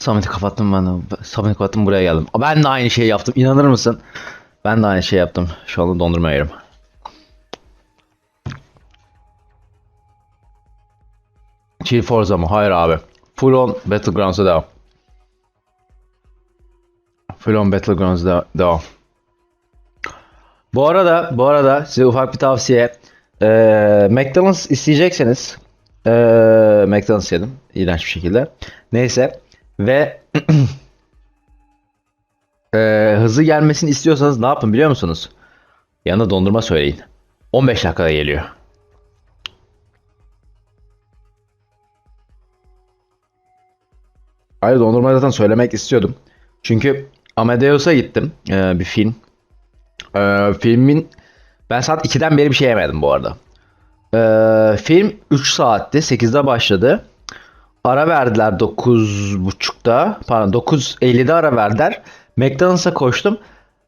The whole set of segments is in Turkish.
Samet'i kapattım ben. Samet'i kapattım buraya geldim. Ben de aynı şeyi yaptım. İnanır mısın? Ben de aynı şey yaptım. Şu anda dondurma yerim. Chill Forza mı? Hayır abi. Full on Battlegrounds'a devam. Full on Battlegrounds'a devam. Bu arada, bu arada size ufak bir tavsiye. Ee, McDonald's isteyecekseniz ee, McDonald's yedim. iğrenç bir şekilde. Neyse. Ve ee, hızlı gelmesini istiyorsanız ne yapın biliyor musunuz? Yanına dondurma söyleyin. 15 dakikada geliyor. Hayır dondurma zaten söylemek istiyordum. Çünkü Amadeus'a gittim. ee, bir film. Ee, filmin ben saat 2'den beri bir şey yemedim bu arada. Ee, film 3 saatti. 8'de başladı. Ara verdiler 9.30'da. Pardon 9.50'de ara verdiler. McDonald's'a koştum.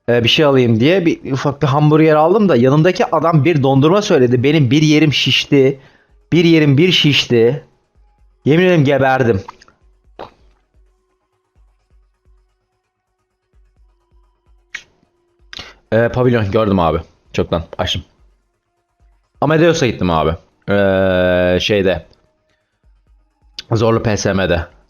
ee, bir şey alayım diye. Bir ufak bir hamburger aldım da yanımdaki adam bir dondurma söyledi. Benim bir yerim şişti. Bir yerim bir şişti. Yemin ederim geberdim. Ee, pavilyon gördüm abi. Çoktan açtım. Amadeus'a gittim abi. Ee, şeyde. Zorlu PSM'de.